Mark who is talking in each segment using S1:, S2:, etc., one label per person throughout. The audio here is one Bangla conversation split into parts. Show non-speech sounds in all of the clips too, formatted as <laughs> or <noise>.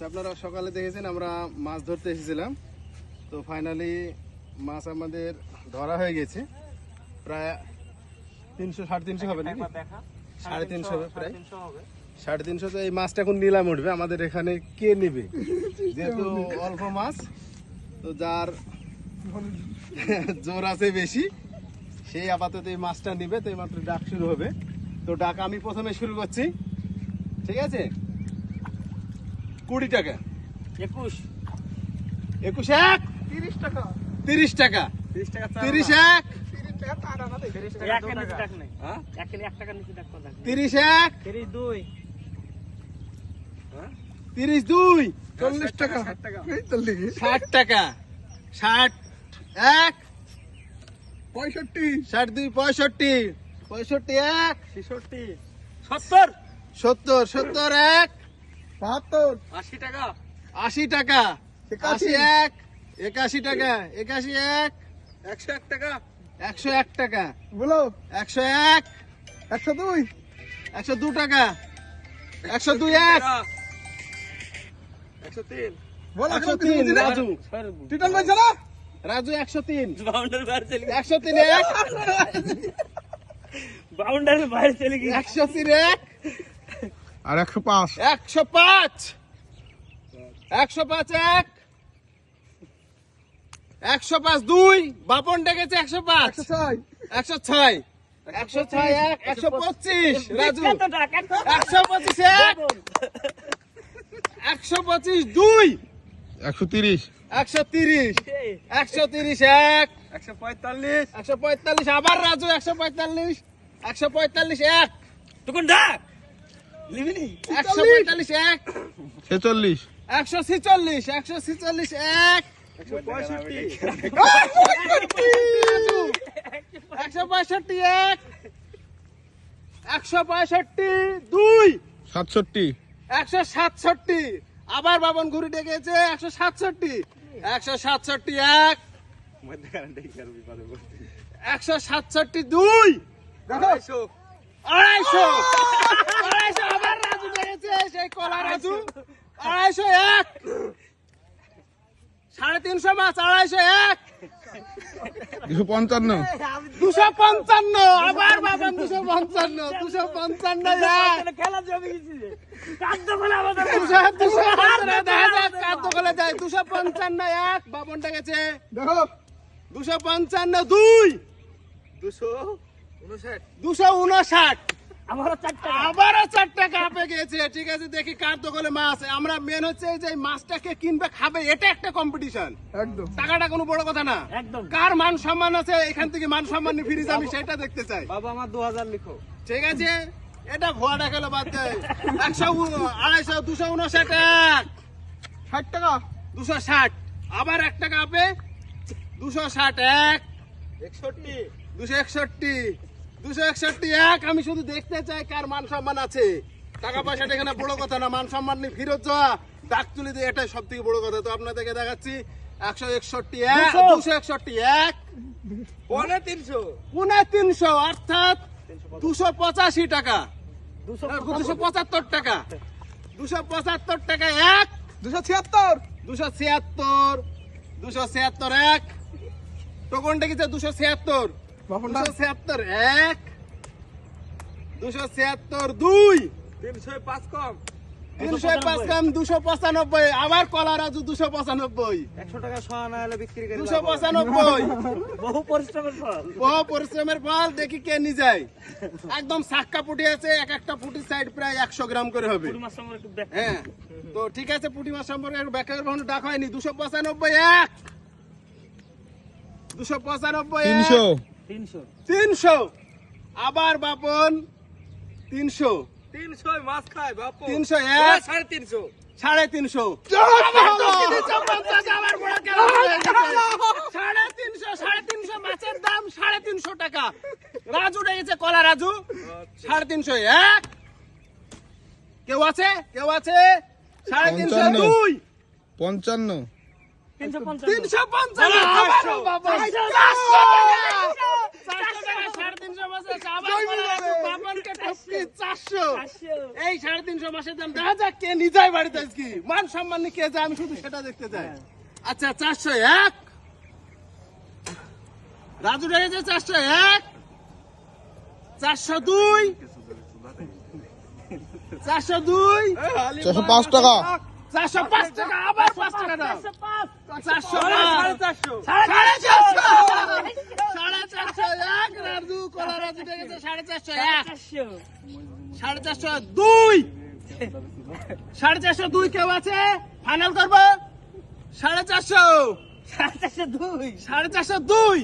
S1: আচ্ছা আপনারা সকালে দেখেছেন আমরা মাছ ধরতে এসেছিলাম। তো ফাইনালি মাছ আমাদের ধরা হয়ে গেছে। প্রায় তিনশো সাড়ে তিনশো হবে নাকি? সাড়ে তিনশো হবে প্রায়। সাড়ে তিনশো তো এই মাছটা এখন নিলাম উঠবে আমাদের এখানে কে নেবে? যেহেতু অল্প মাছ তো যার জোর আছে বেশি সেই আপাতত এই মাছটা নিবে। তো এই মাত্র ডাক শুরু হবে। তো ডাক আমি প্রথমে শুরু করছি। ঠিক আছে? কুড়ি টাকা।
S2: একুশ।
S1: একুশ এক?
S3: তিরিশ টাকা।
S1: তিরিশ টাকা।
S2: তিরিশ টাকা
S1: তিরিশ এক?
S3: তিরিশ
S2: নেই
S1: হ্যাঁ?
S2: এক।
S1: তিরিশ এক?
S2: দুই।
S1: তিরিশ দুই?
S3: চল্লিশ টাকা
S1: ষাট টাকা। ষাট এক?
S3: পঁয়ষট্টি।
S1: ষাট দুই পঁয়ষট্টি। পঁয়ষট্টি এক?
S2: ছেষট্টি। সত্তর।
S1: সত্তর সত্তর এক?
S3: বাহাত্তর।
S2: আশি টাকা।
S1: আশি টাকা।
S3: একাশি।
S1: এক। একাশি টাকা। একাশি এক।
S2: একশো এক টাকা।
S1: একশো এক টাকা।
S3: বলো।
S1: একশো এক।
S3: একশো দুই।
S1: একশো দু টাকা। একশো দুই এক।
S2: একশো তিন।
S3: বলো
S1: একশো তিন। রাজু।
S3: টিটান ভাই জানা
S1: রাজু একশো তিন।
S2: বাউন্ডারি বাইরে চলে
S1: একশো তিন এক।
S2: বাউন্ডারি বাইরে চলে গেছে।
S1: একশো তিন এক। <laughs>
S3: আর একশো পাঁচ।
S1: একশো পাঁচ। একশো পাঁচ এক। একশো পাঁচ দুই। বাপন ডেকেছে একশো পাঁচ।
S3: একশো ছয়।
S1: একশো ছয়। একশো ছয় এক একশো পঁচিশ। রাজু। একশো পঁচিশ এক। একশো পঁচিশ দুই।
S3: একশো তিরিশ।
S1: একশো তিরিশ। একশো তিরিশ এক।
S2: একশো পঁয়তাল্লিশ।
S1: একশো পঁয়তাল্লিশ। আবার রাজু একশো পঁয়তাল্লিশ। একশো পঁয়তাল্লিশ এক।
S2: টুকুন ডাক। লিবিনি
S1: একশো পঁয়তাল্লিশ এক।
S3: ছেচল্লিশ।
S1: একশো ছিচল্লিশ একশো ছিচল্লিশ এক।
S2: একশো পঁয়ষট্টি।
S1: একশো পঁয়ষট্টি এক। একশো পঁয়ষট্টি দুই।
S3: সাতষট্টি।
S1: একশো সাতষট্টি। আবার বাবন ঘুরি ডেকেছে একশো সাতষট্টি। একশো সাতষট্টি এক। একশো সাতষট্টি দুই।
S2: আড়াইশো।
S1: আড়াইশো আড়াইশো আবার রাজু ডেকেছে সেই কলা রাজু আড়াইশো এক। সাড়ে তিনশো মাছ আড়াইশো এক।
S3: দুশো পঞ্চান্ন।
S1: দুশো পঞ্চান্ন আবার দুশো পঞ্চান্ন দুশো পঞ্চান্ন এক। দুশো দুশো দেখা যাক কার দোকানে যায়। দুশো পঞ্চান্ন এক বাবনটা গেছে।
S3: দেখো।
S1: দুশো পঞ্চান্ন দুই।
S2: দুশো উনষাট।
S1: দুশো উনষাট।
S2: আমারও চার টাকা।
S1: আবারও চার টাকা আপে গেছে ঠিক আছে দেখি কার দোকানে মাছ আমরা মেন হচ্ছে এই যে মাছটাকে কিনবে খাবে এটা একটা কম্পিটিশন
S3: একদম।
S1: টাকাটা কোনো বড় কথা না।
S2: একদম।
S1: কার মান সম্মান আছে এখান থেকে মান সম্মান নিয়ে ফিরিস আমি সেটা দেখতে চাই।
S2: বাবা আমার দু হাজার লিখো।
S1: ঠিক আছে? এটা ভুয়াটা গেল বাদ দেয় একশো আড়াইশো দুশো উনষাট এক।
S3: ষাট টাকা?
S1: দুশো ষাট। আবার এক টাকা আপে। দুশো ষাট এক।
S2: একষট্টি।
S1: দুশো একষট্টি। দুশো একষট্টি এক আমি শুধু দেখতে চাই কার মান সম্মান আছে। টাকা পয়সাটা এখানে বড় কথা না মান সম্মান নিয়ে ফিরত যাওয়া। ডাক তুলি দিয়ে এটাই সব থেকে বড় কথা। তো আপনাদেরকে দেখাচ্ছি একশো একষট্টি এক
S2: দুশো।
S1: একষট্টি এক
S2: পনে তিনশো।
S1: পুনে তিনশো অর্থাৎ দুশো পঁচাশি টাকা।
S2: দুশো
S1: পঁচাত্তর। টাকা। দুশো পঁচাত্তর টাকা এক।
S3: দুশো ছিয়াত্তর।
S1: দুশো ছিয়াত্তর দুশো ছিয়াত্তর এক। টোকনটা কিছে দুশো ছিয়াত্তর? ছিয়াত্তর এক। দুশো ছিয়াত্তর দুই।
S2: তিনশো পাঁচ কম।
S1: তিনশো পাঁচ গ্রাম দুশো পঁচানব্বই। আবার কলা রাজু দুশো পঁচানব্বই।
S2: একশো টাকা না হলে বিক্রি করে
S1: দুশো পঁচানব্বই।
S2: বহু পরিশ্রমের ফল।
S1: বহু পরিশ্রমের ফল দেখি কে নি যায় একদম সাক্কা পুটি আছে এক একটা পুটির সাইড প্রায় একশো গ্রাম করে হবে। হ্যাঁ তো ঠিক আছে পুটি মাছ সম্পর্কে ব্যাখ্যা কখনো ডাক হয়নি। দুশো পঁচানব্বই এক। দুশো পঁচানব্বই।
S3: তিনশো।
S2: তিনশো।
S1: তিনশো। আবার বাপন তিনশো।
S2: তিনশো মাছ খায় বাপু
S1: তিনশো এক
S2: সাড়ে তিনশো।
S1: সাড়ে তিনশো। হয়ে? সাড়ে তিনশো সাড়ে তিনশো মাছের দাম সাড়ে তিনশো টাকা। রাজু রেগেছে কলা রাজু। সাড়ে তিনশো এক। কেউ আছে? কেউ আছে? সাড়ে তিনশো দুই।
S3: পঞ্চান্ন।
S2: তিনশো
S1: পঞ্চান্ন আবারও বাবা চারশো টাকা চারশো টাকা সাড়ে তিনশো মাছ আছে আবার বলে রাজু, বাপনকে টপকি চারশো এই সাড়ে তিনশো মাসের দাম। দেখা যাক কে নিজেই বাড়িতে আজকে। মান সম্মান কে যায় আমি শুধু সেটা দেখতে চাই। আচ্ছা চারশো এক। রাজু রেখেছে চারশো এক। চারশো দুই। চারশো দুই।
S3: চারশো পাঁচ টাকা।
S1: চারশো পাঁচ টাকা আবার পাঁচ টাকা চারশো
S2: সাড়ে চারশো।
S1: সাড়ে চারশো। সাড়ে চারশো এক। রাজু কলা রাজু রেখেছে সাড়ে চারশো এক। সাড়ে চারশো দুই। সাড়ে চারশো দুই কেউ আছে? ফাইনাল করব? সাড়ে চারশো।
S2: সাড়ে চারশো দুই।
S1: সাড়ে চারশো দুই।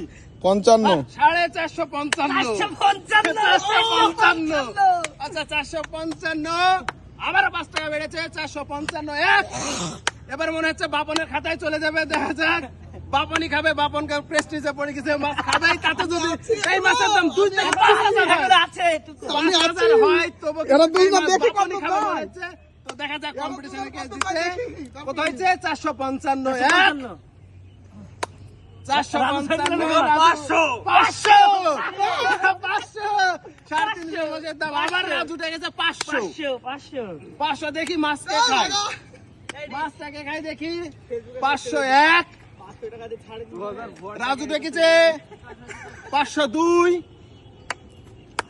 S3: পঞ্চান্ন।
S1: সাড়ে চারশো পঞ্চান্ন।
S2: চারশো পঞ্চান্ন।
S1: আচ্ছা চারশো পঞ্চান্ন। আবারও পাঁচ টাকা বেড়েছে চারশো পঞ্চান্ন এক। এবার মনে হচ্ছে বাপনের খাতায় চলে যাবে দেখা যাক। বাপনই খাবে বাপনকে প্রেস্টিজে পড়ে গেছে মাছ খাবে তাতে যদি এই মাছের দাম দুই থেকে পাঁচ হাজার।
S2: আছে।
S1: পাঁচ হাজার হয় তবু
S3: এরা দুই না দেখি কত
S1: খাবে মনে হচ্ছে। তো দেখা যাক কম্পিটিশনে কে
S3: তারপরে
S1: কত হয়েছে? চারশো পঞ্চান্ন এক।
S2: পাঁচশো।
S1: দেখি খাই। মাছটাকে খাই দেখি পাঁচশো এক। রাজু দেখেছে? পাঁচশো দুই।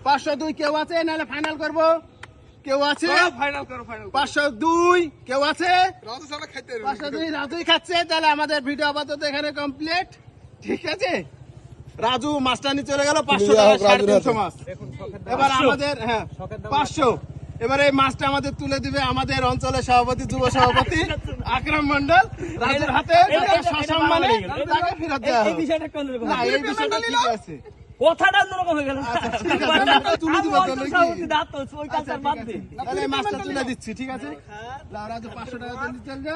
S1: পাঁচশো দুই কেউ আছে? নাহলে ফাইনাল করব। কেউ আছে?
S2: ফাইনাল করো ফাইনাল
S1: পাঁচশো দুই। কেউ আছে?
S3: রাজু সারা খাইতে
S1: পাঁচশো দুই রাজুই খাচ্ছে। তাহলে আমাদের ভিডিও আপাতত এখানে কমপ্লিট ঠিক আছে? রাজু মাছটা নিয়ে চলে গেল। পাঁচশো টাকা সাড়ে তিনশো। মাছ এবার আমাদের হ্যাঁ পাঁচশো। এবার এই মাছটা আমাদের তুলে দিবে আমাদের অঞ্চলের সভাপতি যুব সভাপতি আকরাম মন্ডল রাজুর হাতে
S2: এটা- এটা- এটা
S1: সসম্মানে তাকে ফেরত দেওয়া হবে।
S2: বিষয়টা কোন রকম?
S1: না এই বিষয়টা ঠিক আছে।
S2: কথাটা অন্যরকম হয়ে গেল।
S1: আচ্ছা, তুলে তাহলে আচ্ছা, মাছটা তুলে দিচ্ছি ঠিক আছে? রাজু পাঁচশো টাকা।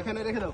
S1: এখানে রেখে দাও।